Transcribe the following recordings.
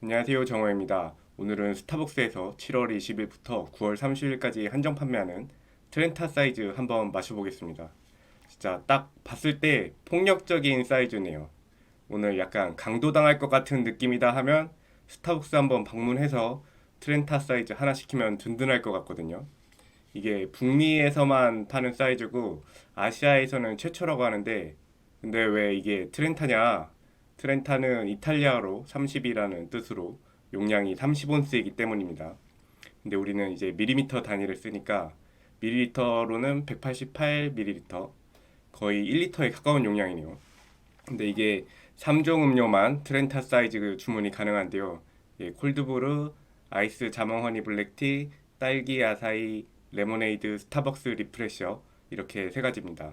안녕하세요 정호입니다. 오늘은 스타벅스에서 7월 20일부터 9월 30일까지 한정 판매하는 트렌타 사이즈 한번 마셔보겠습니다. 진짜 딱 봤을 때 폭력적인 사이즈네요. 오늘 약간 강도당할 것 같은 느낌이다 하면 스타벅스 한번 방문해서 트렌타 사이즈 하나 시키면 든든할 것 같거든요. 이게 북미에서만 파는 사이즈고 아시아에서는 최초라고 하는데 근데 왜 이게 트렌타냐? 트렌타는 이탈리아어로 30이라는 뜻으로 용량이 30온스이기 때문입니다. 근데 우리는 이제 밀리미터 단위를 쓰니까 밀리리터로는 188ml 거의 1리터에 가까운 용량이네요. 근데 이게 3종 음료만 트렌타 사이즈 주문이 가능한데요. 예, 콜드브루, 아이스 자몽 허니 블랙티, 딸기 아사히, 레모네이드, 스타벅스 리프레셔 이렇게 세 가지입니다.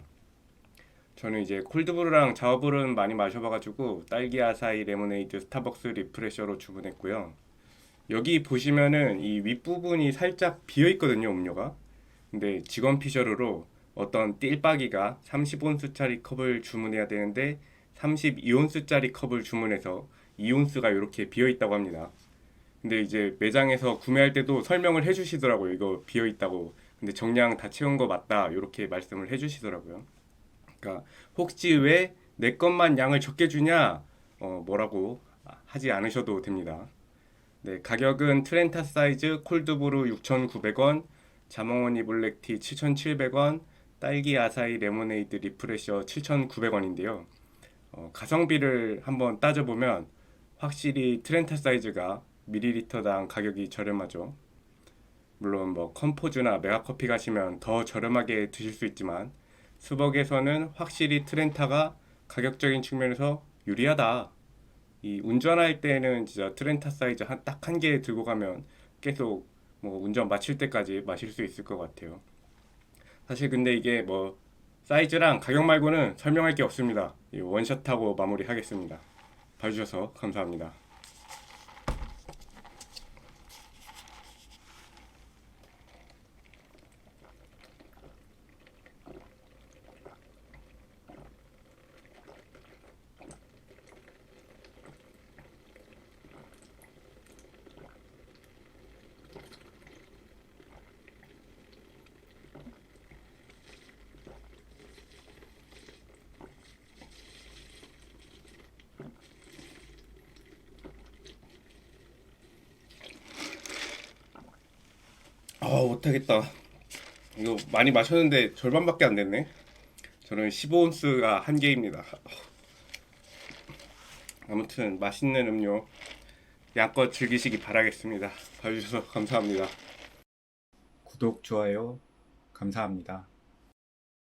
저는 이제 콜드브루랑 자어브루는 많이 마셔봐가지고 딸기 아사히 레모네이드 스타벅스 리프레셔로 주문했고요. 여기 보시면은 이 윗부분이 살짝 비어 있거든요, 음료가. 근데 직원 피셔로로 어떤 띨빠기가 30온스짜리 컵을 주문해야 되는데 32온스짜리 컵을 주문해서 2온스가 이렇게 비어 있다고 합니다. 근데 이제 매장에서 구매할 때도 설명을 해주시더라고요. 이거 비어 있다고. 근데 정량 다 채운 거 맞다. 이렇게 말씀을 해주시더라고요. 그러니까 혹시 왜 내 것만 양을 적게 주냐 어, 뭐라고 하지 않으셔도 됩니다. 네, 가격은 트렌타 사이즈 콜드브루 6,900원, 자몽원이 블랙티 7,700원, 딸기 아사히 레모네이드 리프레셔 7,900원인데요. 어, 가성비를 한번 따져보면 확실히 트렌타 사이즈가 밀리리터당 가격이 저렴하죠. 물론 뭐 컴포즈나 메가커피 가시면 더 저렴하게 드실 수 있지만 수벅에서는 확실히 트렌타가 가격적인 측면에서 유리하다. 이 운전할 때는 진짜 트렌타 사이즈 한 딱 한 개 들고 가면 계속 뭐 운전 마칠 때까지 마실 수 있을 것 같아요. 사실 근데 이게 뭐 사이즈랑 가격 말고는 설명할 게 없습니다. 이 원샷하고 마무리하겠습니다. 봐주셔서 감사합니다. 아 못하겠다. 이거 많이 마셨는데 절반밖에 안 됐네. 저는 15온스가 한 개입니다. 아무튼 맛있는 음료 양껏 즐기시기 바라겠습니다. 봐주셔서 감사합니다. 구독, 좋아요 감사합니다.